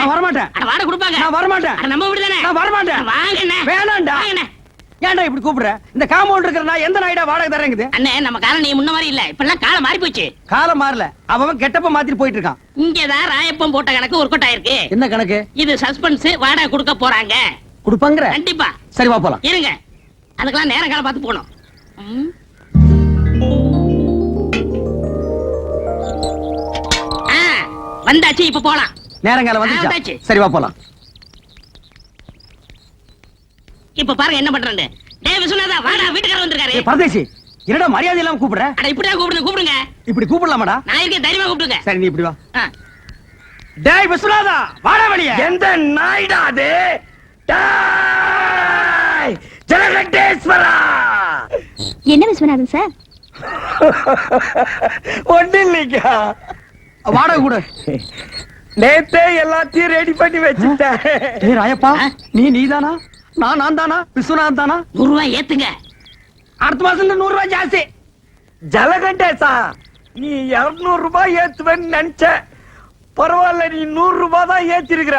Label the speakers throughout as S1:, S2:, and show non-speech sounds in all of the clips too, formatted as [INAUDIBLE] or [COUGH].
S1: நான் வரமாட்டேன்.
S2: வாடகை கொடுப்பாங்க.
S1: நான் வரமாட்டேன்.
S2: நம்ம வீடு தானே?
S1: நான் வரமாட்டேன்.
S2: வாங்கண்ணே
S1: வேணாம்டா. ஏன்டா இப்படி கூப்பிடுற? இந்த காம்பவுண்ட் இருக்கிற நான் எந்த நாயிடா வாடகை தரேங்குது?
S2: அண்ணே நம்ம காலம் நீ முன்ன மாதிரி இல்ல. இப்பெல்லாம் காலம் மாறி போச்சு
S1: காலம் மாறல. அவன் கெட்டப்ப மாத்திட்டு போயிட்டு இருக்கான்
S2: இங்கதான் ராயப்பம் போட்ட கணக்கு ஒர்க் அவுட் ஆயிருக்கு.
S1: என்ன கணக்கு?
S2: இது சஸ்பென்ஸ் வாடகை கொடுக்க போறாங்க.
S1: கொடுப்பாங்கிற?
S2: கண்டிப்பா.
S1: சரி வா போலாம்.
S2: இருங்க. அதுக்கெல்லாம் நேரம் காலம் பார்த்து போகணும். ம். ஆ, வந்தாச்சு இப்ப போலாம்.
S1: வந்துச்சா?
S2: வந்தாச்சு.
S1: சரி வா போலாம்.
S2: இப்ப பாருங்க என்ன பண்றேன்னு. டேய் விஸ்வநாதா வாடா வீட்டுக்காரர் வந்திருக்காரு.
S1: பரதேசி என்னடா மரியாதை இல்லாம கூப்பிடுற?
S2: அட இப்படிதான் கூப்பிடுங்க கூப்பிடுங்க.
S1: இப்படி கூப்பிடலாமாடா?
S2: நான் இருக்கேன் தைரியமா கூப்பிடுங்க.
S1: சரி நீ இப்படி வா. டேய் விஸ்வநாதா வாடா வெளிய.
S3: எந்த நாய்டா அது? டேய், ஜலகண்டேஸ்வரா
S4: என்ன விஸ்வநாதன் சார்
S3: ஒண்ணு இல்லைங்க
S1: வாடகை கொடு.
S3: நேத்தே எல்லாத்தையும் ரெடி பண்ணி வச்சுட்டேன்.
S1: ஏய் ராயப்பா? நீ நீதானா? நான் நான் தானா? விஸ்வநாதன் தானா?
S2: நூறு ரூபாய் ஏத்துங்க.
S1: அடுத்த மாசம் நூறு ரூபாய் ஜாஸ்தி.
S3: ஜலகண்டேசா நீ இருநூறு ரூபாய் ஏத்துவேன்னு நினைச்ச பரவாயில்ல நீ நூறு ரூபாய் தான் ஏத்திருக்கிற.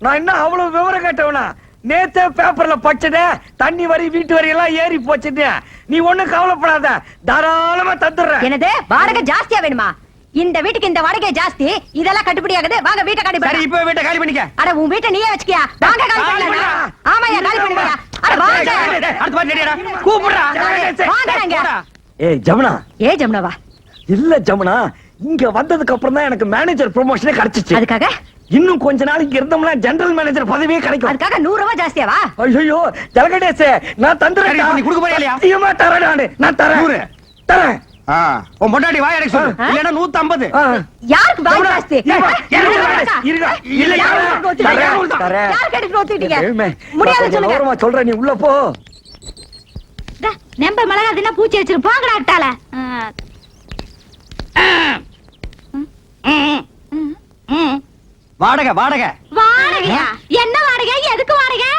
S3: நான் என்ன அவ்வளவு விவரம் கேட்டவனா? நேத்தே பேப்பர்ல படிச்சதே தண்ணி வரி வீட்டு வரி எல்லாம் ஏறி போச்சுது நீ ஒண்ணும் கவலைப்படாத. தாராளமா தந்துடுறேன்.
S5: என்னது? வாடகை ஜாஸ்தியா வேணுமா? இந்த வீட்டுக்கு இந்த வாடகை ஜாஸ்தி இதெல்லாம் கட்டுப்படி ஆகுது. வாங்க வீட்டை காலி
S1: சரி
S5: பண்ணி
S1: இப்ப வீட்டை காலி பண்ணிக்க.
S5: அட உன் வீட்டை நீயே வச்சுக்கியா? வாங்க காலி பண்ணலாம். ஆமாயா காலி பண்ணுவியா அட வாங்க.
S1: அடுத்த மாதிரி ரெடியாடா கூப்பிடுறா.
S5: வாங்க நாங்க.
S1: போடா.
S3: ஏய் ஜமுனா.
S5: ஏ ஜமுனவா?
S3: இல்ல ஜமுனா. இங்க வந்ததுக்கு அப்புறம் தான் எனக்கு மேனேஜர் ப்ரொமோஷனே கிடைச்சிச்சு.
S5: அதுக்காக?
S3: இன்னும் கொஞ்ச நாளைக்கு இருந்தோம்னா ஜெனரல் மேனேஜர் பதவியே கிடைக்கும்.
S5: அதுக்காக நூறு ரூபாய் ஜாஸ்தியாவா?
S3: ஐயோ ஜலகடேசே நான் தந்துறேன்
S1: நீ கொடுக்க போறியா இல்லையா?
S3: சத்தியமா தரேன் நானு. நான் தரேன். தரேன்.
S1: உன் பொண்டாட்டி வாய் அடைக்க சொல்லு.
S5: யாருக்கு ஜாஸ்தி.
S1: இல்ல,
S5: யார் முடியாது சொல்லுங்க.
S3: நீ உள்ள போ.
S4: மிளகா பூச்சி வச்சிரு போங்கடா அட்டால.
S1: வாடகை வாடகை.
S4: வாடகையா? என்ன வாடகை? எதுக்கு வாடகை?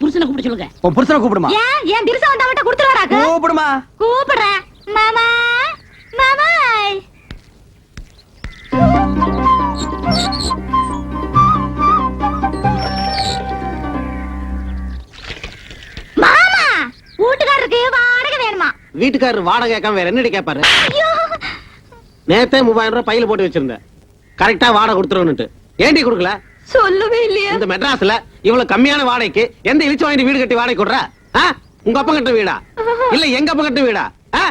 S2: புருஷனை கூப்பிட சொல்லுங்க.
S1: உன் புருஷனை கூப்பிடுமா?
S4: ஏன்? என் திருச வந்தா மட்டும் கொடுத்துருவாராக்கு
S1: கூப்பிடுமா?
S4: கூப்பிடுறேன். மாமா. வீட்டுக்காரருக்கு வாடகை வேணுமா?
S6: வீட்டுக்காரர் வாடகை கேட்காம வேற என்னடி கேட்பாரு
S4: ஐயோ.
S6: நேத்தே மூவாயிரம் ரூபாய் பையில போட்டு வச்சிருந்தேன். கரெக்டா வாடகை கொடுத்துருவனுட்டு ஏண்டி கொடுக்கல?
S4: சொல்லவே இல்லையா.
S6: இந்த மெட்ராஸ்ல இவ்வளவு கம்மியான வாடகைக்கு எந்த இழிச்சு வாங்கி வீடு கட்டி வாடகை கொடுற? ஆ? உங்க அப்பா கட்ட வீடா? இல்ல எங்க அப்பா கட்ட வீடா? ஆ?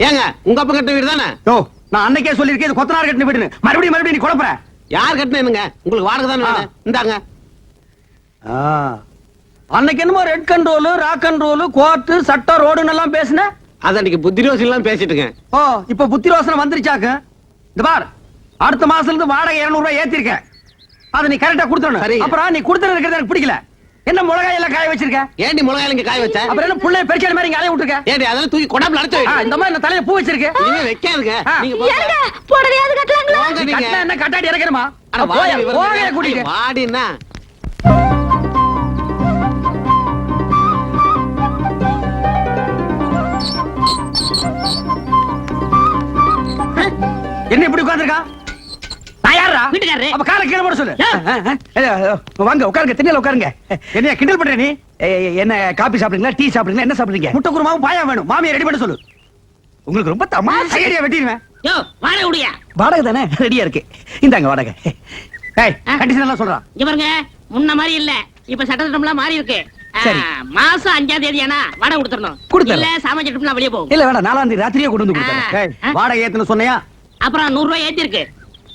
S6: ஏங்க உங்க அப்பா கட்ட வீடு தானே?
S1: யோ நான் அன்னைக்கே சொல்லிருக்கேன் இது கொத்தனார் கட்டின வீடுன்னு. மறுபடியும் மறுபடியும் நீ குழப்பற?
S6: யார் கட்டினேனுங்க உங்களுக்கு வாடகை தானே வேணும். இந்தாங்க.
S1: ஆ. அன்னைக்கு என்னமோ red control rock control court சட்டம் ரோடுன்னு எல்லாம் பேசுன?
S6: அது அன்னைக்கு புத்திரோசி எல்லாம் பேசிட்டுங்க
S1: ஓ இப்ப புத்தி ரோசனை வந்துருச்சாக்கு? இந்த பார் அடுத்த மாசத்துல இருந்து வாடகை 200 ரூபாய் ஏத்திருக்க அதை நீ கரெக்டா கொடுத்துடணும்.
S6: சரிங்க.
S1: அப்புறம் நீ இருக்கிறது எனக்கு பிடிக்கல. என்ன மிளகாய் எல்லாம் காய வச்சிருக்க?
S6: ஏண்டி மிளகாய் இங்க காய வச்ச?
S1: அப்புறம் என்ன புள்ளைய பெருச்சாடி மாதிரி இங்க அலைய விட்டுருக்க?
S6: ஏண்டி அதெல்லாம் தூக்கி கொடாப்புல அடைச்சு.
S1: இந்த மாதிரி இந்த தலையில பூ வச்சிருக்கு.
S6: இனிமே வைக்காதுங்க. நீங்க.
S4: ஏங்க புடவையாவது கட்டலாங்களா?
S6: போங்க
S1: நீ
S6: நீங்க.
S1: கட்டினா என்ன கட்டாடி இறக்கணுமா?
S6: அட வாடி, இவரு
S1: போய என்ன இப்படி உட்கார்ந்திருக்கா? நான் யாரா
S2: வீட்டுக்காரரு.
S1: அப்ப காலை கீழே போட சொல்லு. வாங்க உட்காருங்க திண்ணையில உட்காருங்க. என்னைய கிண்டல் பண்ற நீ? என்ன காபி சாப்பிடுறீங்களா டீ சாப்பிடுறீங்களா என்ன சாப்பிடுறீங்க? முட்டை குருமாவும் பாயா வேணும். மாமியை ரெடி பண்ண சொல்லு. உங்களுக்கு ரொம்ப தமா சைடியா வெட்டிடுவேன்.
S2: யோ வாடகை விடியா
S1: வாடகை தானே? ரெடியா இருக்கு. இந்தாங்க வாடகை. ஏய். கண்டிஷன் எல்லாம் சொல்றான்
S2: இங்க பாருங்க முன்ன மாதிரி இல்ல. இப்ப சட்டத்திட்டம்லாம் மாறி இருக்கு. மாசம் அஞ்சாம் தேதி ஆனா வாடகை கொடுத்துடணும். இல்ல சாமான் சட்டம்லாம் வெளியே போகும்.
S1: இல்ல வேணாம் நாலாம் தேதி ராத்திரியே கொண்டு வந்து கொடுத்தேன். வாடகை ஏத்துன சொன்னையா?
S2: அப்புறம் நூறு ரூபாய் ஏத்தி இருக்கு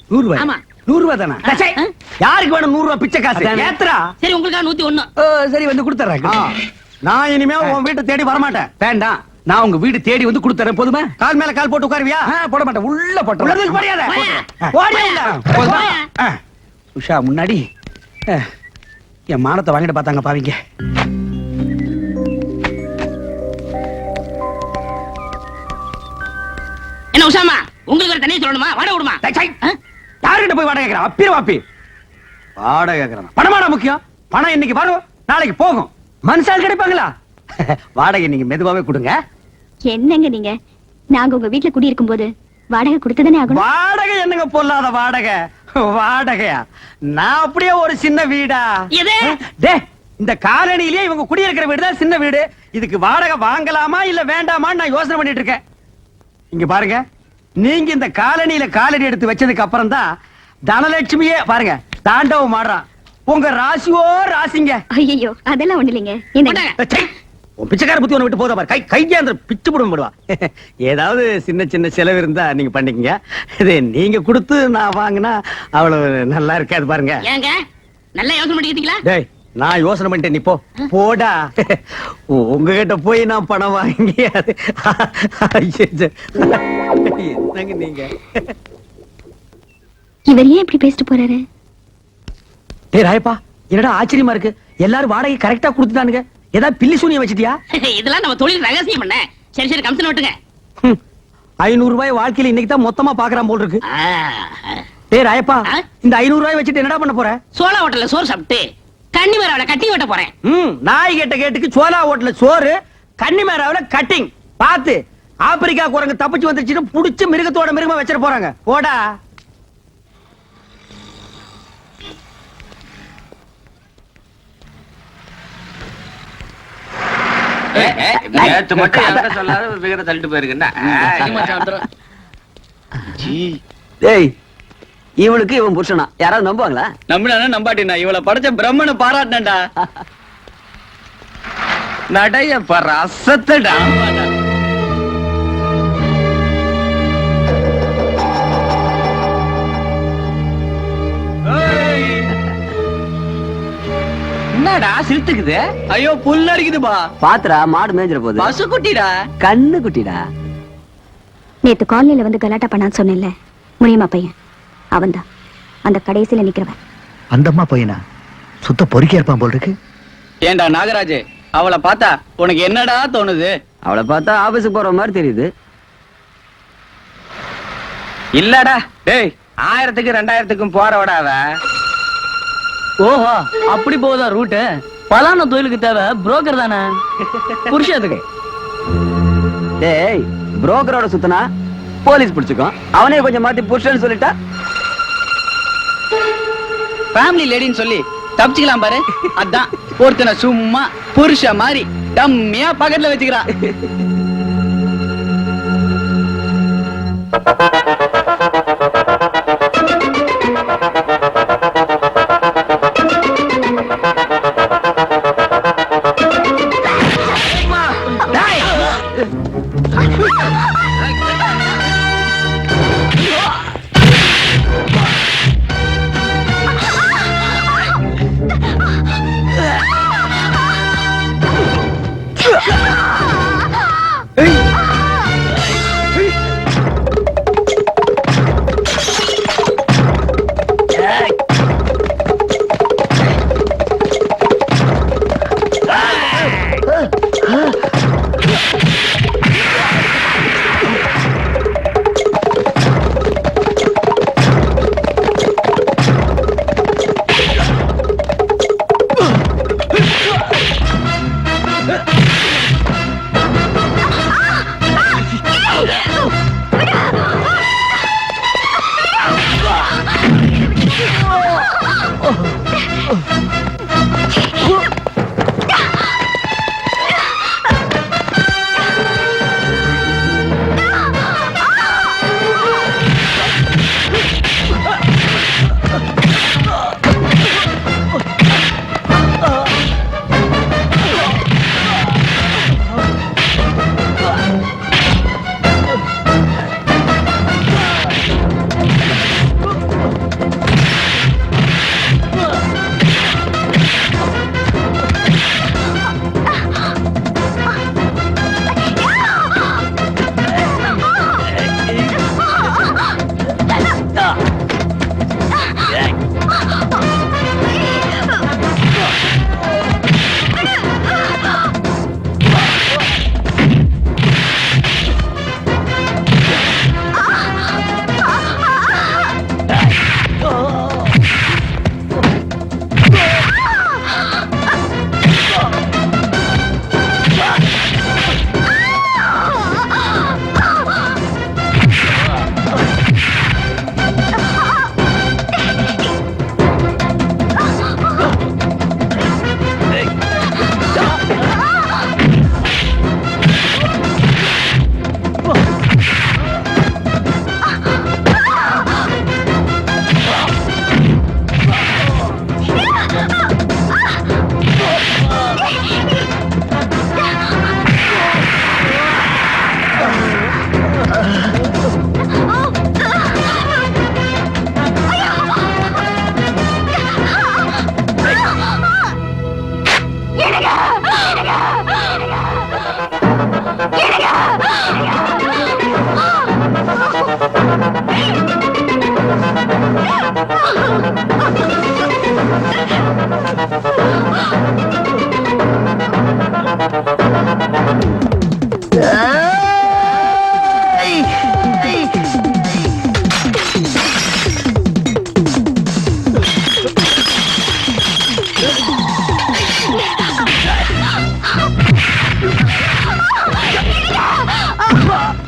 S1: நூறு ரூபாய்
S2: ஆமா.
S1: நூறு ரூபாய் தானே யாருக்கு வேணும் நூறு ரூபாய் பிச்சை காசு. ஏத்துறா.
S2: சரி உங்களுக்கா நூத்தி ஒண்ணு
S1: சரி வந்து கொடுத்துறேன் நான் இனிமே உன் வீட்டை தேடி வரமாட்டேன். வேண்டாம். நான் உங்க வீடு தேடி வந்து கொடுத்துறேன் போதுமா? கால் மேல கால் போட்டு உட்காருவியா? போட மாட்டேன். உள்ள போட்டு உள்ளதுக்கு படியாத.
S2: போயா.
S1: ஓடியா இல்ல? போதுமா?
S2: போயா.
S1: ஆ. உஷா முன்னாடி என் மானத்தை வாங்கிட்டு பார்த்தாங்க பாவிங்க.
S2: என்ன உஷாமா? உங்களுக்கு ஒரு தனியா சொல்லணுமா? வாடகை விடுமா.
S1: யாருகிட்ட போய் வாடகை கேட்கறான் அப்பிர வாப்பி வாடகை கேட்கறான்? பணமாடா முக்கியம்? பணம் இன்னைக்கு வரும். நாளைக்கு போகும். மனுஷால் கிடைப்பாங்களா? [LAUGHS] வாடகை நீங்க மெதுவாவே கொடுங்க.
S4: என்னங்க நீங்க? நாங்க உங்க வீட்டுல குடியிருக்கும் போது வாடகை கொடுத்துதானே ஆகணும்?
S1: வாடகை என்னங்க பொல்லாத வாடகை? வாடகையா? நான் அப்படியே ஒரு சின்ன வீடா? டே இந்த காலனிலேயே இவங்க குடியிருக்கிற வீடு தான் சின்ன வீடு. இதுக்கு வாடகை வாங்கலாமா இல்ல வேண்டாமான்னு நான் யோசனை பண்ணிட்டு இருக்கேன். இங்க பாருங்க. நீங்க இந்த காலனியில காலடி எடுத்து வச்சதுக்கு அப்புறம் தான் தனலட்சுமியே பாருங்க தாண்டவம் ஆடுறான். உங்க ராசியோ ராசிங்க.
S4: ஐயோ அதெல்லாம் ஒண்ணு இல்லைங்க.
S1: பிச்சைக்கார புத்தி ஒண்ணு விட்டு போதா பாரு. கை கையாந்திர பிச்சு போடுவோம் போடுவா. [LAUGHS] ஏதாவது சின்ன சின்ன செலவு இருந்தா நீங்க பண்ணிக்கங்க. இது நீங்க கொடுத்து நான் வாங்கினா அவ்வளவு நல்லா இருக்காது பாருங்க.
S2: ஏங்க நல்லா யோசனை பண்ணிக்கிட்டீங்களா?
S1: டேய் நான் யோசனை பண்ணிட்டேன் நீ போ. போடா. [LAUGHS] உங்ககிட்ட போய் நான் பணம் வாங்கி [LAUGHS] என்னங்க நீங்க?
S4: இவர் ஏன் இப்படி பேசிட்டு போறாரு?
S1: டேய் ராயப்பா என்னடா ஆச்சரியமா இருக்கு? எல்லாரும் வாடகை கரெக்டா கொடுத்துட்டானுங்க. ஏதாவது பில்லி சூனியம் வச்சிட்டியா?
S2: இதெல்லாம் நம்ம தொழில் ரகசியம் பண்ண சரி சரி கமிஷன் விட்டுங்க
S1: ஐநூறு ரூபாய் வாழ்க்கையில இன்னைக்கு தான் மொத்தமா பாக்குறான் போல் இருக்கு. டேய் ராயப்பா? இந்த ஐநூறு ரூபாய் வச்சுட்டு என்னடா பண்ண போற?
S2: சோள ஹோட்டல்ல சோறு சாப்பிட்டு கன்னி மரவளை கட்டி வெட்ட போறேன்.
S1: ம் நாய் கேட்ட கேட்டுக்கு சோலா ஹோட்டல்ல சோறு கன்னிமேராவுல கட்டிங் பாத்து ஆப்பிரிக்கா குரங்கு தப்பிச்சு வந்துருச்சுன்னு புடிச்சு மிருகத்தோட மிருகமா வச்சிட போறாங்க. போடா.
S7: நேத்து மட்டும் என்கிட்ட சொல்லாத ஒரு figure தள்ளிட்டு போயிருக்குன்னா.
S6: டேய் இவனுக்கு இவன் புருஷனா? யாராவது நம்புவாங்களா?
S3: நம்பினா நம்பாட்டினா? இவளை படைச்ச பிரம்மனை பாராட்டினடா
S7: நடைய பாரு அசத்தடா என்னடா சிரித்துக்குது
S3: ஐயோ புல் அடிக்குதுபா
S6: பாத்துரா மாடு மேய்ஞ்சிட போகுது.
S3: பசு குட்டிடா
S6: கண்ணு குட்டிடா.
S4: நேத்து காலனில வந்து கலாட்டா பண்ணான்னு சொன்னேன்ல முனியம்மா பையன். அவன்தான். அந்த கடைசியில நிக்கிறவன்.
S1: அந்தம்மா பையனா? சுத்த பொறுக்கியா இருப்பான் போல் இருக்கு
S3: ஏண்டா நாகராஜ் அவளை பார்த்தா உனக்கு என்னடா தோணுது?
S6: அவளை பார்த்தா ஆபீஸுக்கு போற மாதிரி தெரியுது.
S7: இல்லடா. டேய் ஆயிரத்துக்கு ரெண்டாயிரத்துக்கும் போறவடா அவ
S3: ஓஹோ அப்படி போகுதா ரூட்டு? பலான தொழிலுக்கு தேவை புரோக்கர் தானே? புருஷத்துக்கு
S6: டேய் புரோக்கரோட சுத்தனா போலீஸ் பிடிச்சுக்கும். அவனே கொஞ்சம் மாத்தி புருஷன்னு சொல்லிட்டா?
S3: ஃபேமிலி லேடின்னு சொல்லி தப்பிச்சுக்கலாம் பாரு. அதான் ஒருத்தனை சும்மா புருஷ மாதிரி டம்மியா பக்கத்துல Ah!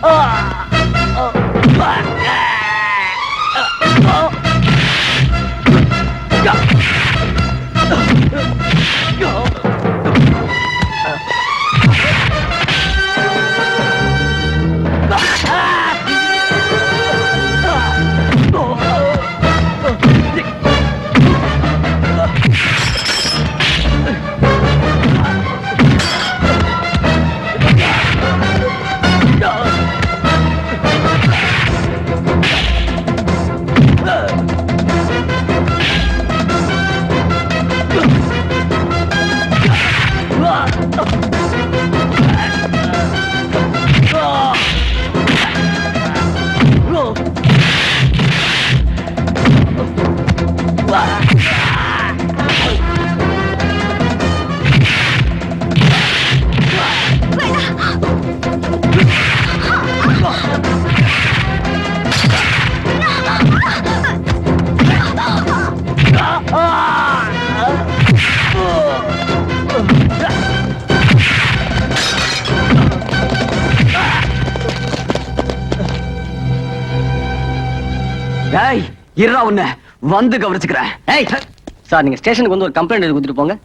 S3: Ah!
S8: Oh, [LAUGHS] ஏய் இருடா உன்னை. வந்து கவனிச்சுக்கிறேன். ஏய் சார் நீங்க ஸ்டேஷனுக்கு வந்து ஒரு கம்ப்ளைண்ட் எழுதி கொடுத்துட்டு போங்க.